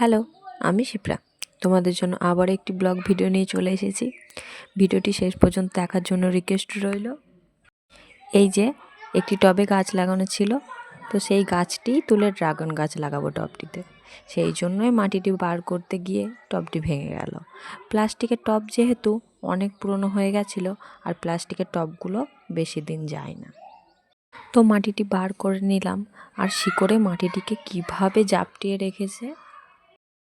Hello, আমি শিপ্রা। তোমাদের জন্য আবার একটি ব্লগ ভিডিও নিয়ে চলে এসেছি। ভিডিওটি শেষ পর্যন্ত দেখার জন্য রিকোয়েস্ট রইল। এই যে, একটি টবে গাছ লাগানো ছিল, তো সেই গাছটি তুলে ড্রাগন গাছ লাগাবো টবটিতে। সেই জন্যই মাটিটি বার করতে গিয়ে টবটি ভেঙে গেল। প্লাস্টিকের টব যেহেতু অনেক পুরনো হয়ে গেছিল, আর প্লাস্টিকের টবগুলো বেশি দিন যায় না। তো মাটিটি বার করে নিলাম, আর শিকড়ে মাটিটিকে কীভাবে জাপটিয়ে রেখেছে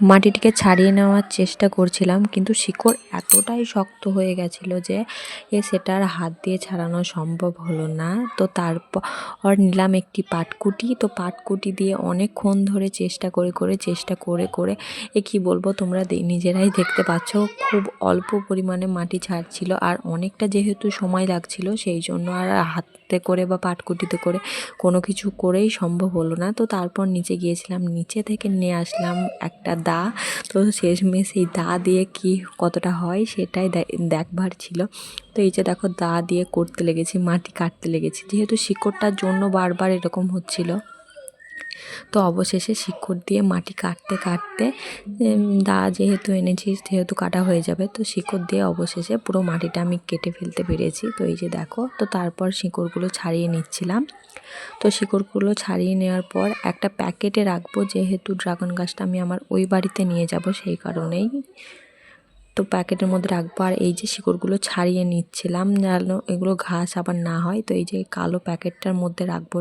মাটিটিকে ছাড়িয়ে নেওয়ার চেষ্টা করছিলাম, কিন্তু শিকড় এতটাই শক্ত হয়ে গেছিল যে এ সেটা আর হাত দিয়ে ছাড়ানো সম্ভব হলো না। তো তারপর নিলাম একটি পাটকুটি। তো পাটকুটি দিয়ে অনেকক্ষণ ধরে চেষ্টা করে করে, চেষ্টা করে করে এ কি বলব, তোমরা নিজেরাই দেখতে পাচ্ছ খুব অল্প পরিমাণে মাটি ছাড়ছিল আর অনেকটা যেহেতু সময় লাগছিল সেই জন্য আর হাতে করে বা পাটকুটিতে করে কোনো কিছু করেই সম্ভব হলো না। তো তারপর নিচে গিয়েছিলাম, নিচে থেকে নিয়ে আসলাম একটা দা। তো শেষমেশ এই দা দিয়ে কি কতটা হয় সেটাই দেখবার ছিল। তো এই যে দেখো দা দিয়ে করতে লেগেছি, মাটি কাটতে লেগেছি। যেহেতু শিকড়টার জন্য বারবার এরকম হচ্ছিল। তো অবশেষে শিকড় দিয়ে মাটি কাটতে কাটতে দা যেহেতু এনেছি যেহেতু কাটা হয়ে যাবে। তো শিকড় দিয়ে অবশেষে পুরো মাটিটা আমি কেটে ফেলতে পেরেছি। তো এই যে দেখো, তো তারপর শিকড়গুলো ছাড়িয়ে নিচ্ছিলাম। তো শিকড়গুলো ছাড়িয়ে নেওয়ার পর একটা প্যাকেটে রাখব। যেহেতু ড্রাগন গাছটা আমি আমার ওই বাড়িতে নিয়ে যাব, সেই কারণেই তো প্যাকেটের মধ্যে রাখব। আর এই যে শিকড়গুলো ছাড়িয়ে নিচ্ছিলাম যেন এগুলো ঘাস আবার না হয়। তো এই যে কালো প্যাকেটটার মধ্যে রাখব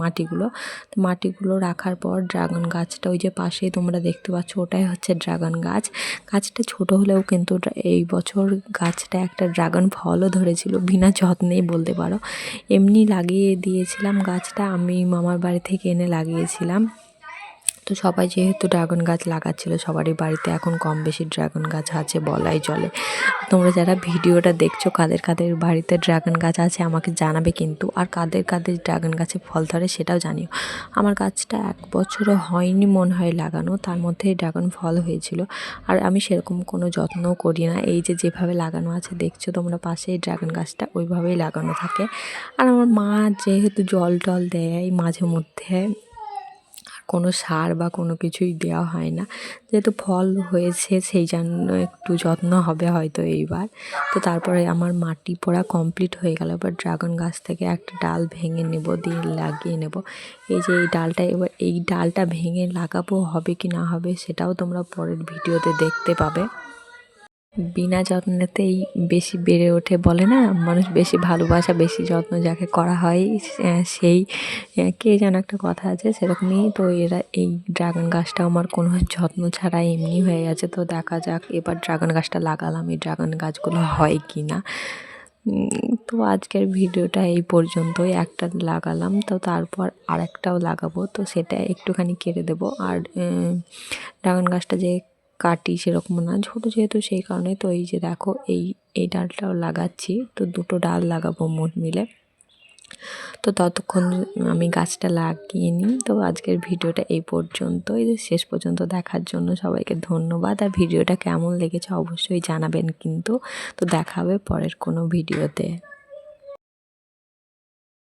মাটিগুলো। তো মাটিগুলো রাখার পর ড্রাগন গাছটা ওই যে পাশেই তোমরা দেখতে পাচ্ছ, ওটাই হচ্ছে ড্রাগন গাছ। গাছটা ছোট হলেও কিন্তু এই বছর গাছটা একটা ড্রাগন ফলও ধরেছিল, বিনা যত্নেই বলতে পারো। এমনি লাগিয়ে দিয়েছিলাম গাছটা, আমি মামার বাড়ি থেকে এনে লাগিয়েছিলাম। তো সবাই যেহেতু ড্রাগন গাছ লাগাচ্ছিল, সবারই বাড়িতে এখন কম বেশি ড্রাগন গাছ আছে বলাই চলে। তোমরা যারা ভিডিওটা দেখছ, কাদের কাদের বাড়িতে ড্রাগন গাছ আছে আমাকে জানাবে কিন্তু, আর কাদের কাদের ড্রাগন গাছে ফল ধরে সেটাও জানিও। আমার গাছটা এক বছরও হয়নি মনে হয় লাগানো, তার মধ্যে ড্রাগন ফল হয়েছিল। আর আমি সেরকম কোনো যত্নও করি না, এই যে যেভাবে লাগানো আছে দেখছ তোমরা পাশে ড্রাগন গাছটা ওইভাবেই লাগানো থাকে। আর আমার মা যেহেতু জল টল দেয়, মাঝে মধ্যে কোনো সার বা কোনো কিছুই দেওয়া হয় না। যেহেতু ফল হয়েছে সেই জন্য একটু যত্ন হবে হয়তো এইবার। তো তারপরে আমার মাটি পোড়া কমপ্লিট হয়ে গেল। এবার ড্রাগন গাছ থেকে একটা ডাল ভেঙে নেব, দিয়ে লাগিয়ে নেব। এই যে এই ডালটা, এবার এই ডালটা ভেঙে লাগাবো হবে কি না হবে সেটাও তোমরা পরের ভিডিওতে দেখতে পাবে। বিনা যত্নেতেই বেশি বেড়ে ওঠে বলে না? মানুষ বেশি ভালোবাসা, বেশি যত্ন যাকে করা হয় সেই কে যেন একটা কথা আছে সেরকমই। তো এরা, এই ড্রাগন গাছটা আমার কোনো যত্ন ছাড়া এমনি হয়ে গেছে। তো দেখা যাক এবার ড্রাগন গাছটা লাগালাম, এই ড্রাগন গাছগুলো হয় কি না। তো আজকের ভিডিওটা এই পর্যন্তই। একটা লাগালাম, তো তারপর আরেকটাও লাগাবো। তো সেটা একটুখানি কেটে দেবো। আর ড্রাগন গাছটা যে কাটি সেরকম না। ছোটো যেহেতু সেই কারণে তো এই যে দেখো এই এই ডালটাও লাগাচ্ছি। তো দুটো ডাল লাগাবো মোট মিলে। তো ততক্ষণ আমি গাছটা লাগিয়ে নিই। তো আজকের ভিডিওটা এই পর্যন্ত। পর্যন্তই শেষ পর্যন্ত দেখার জন্য সবাইকে ধন্যবাদ। আর ভিডিওটা কেমন লেগেছে অবশ্যই জানাবেন কিন্তু। তো দেখাবে পরের কোনো ভিডিওতে।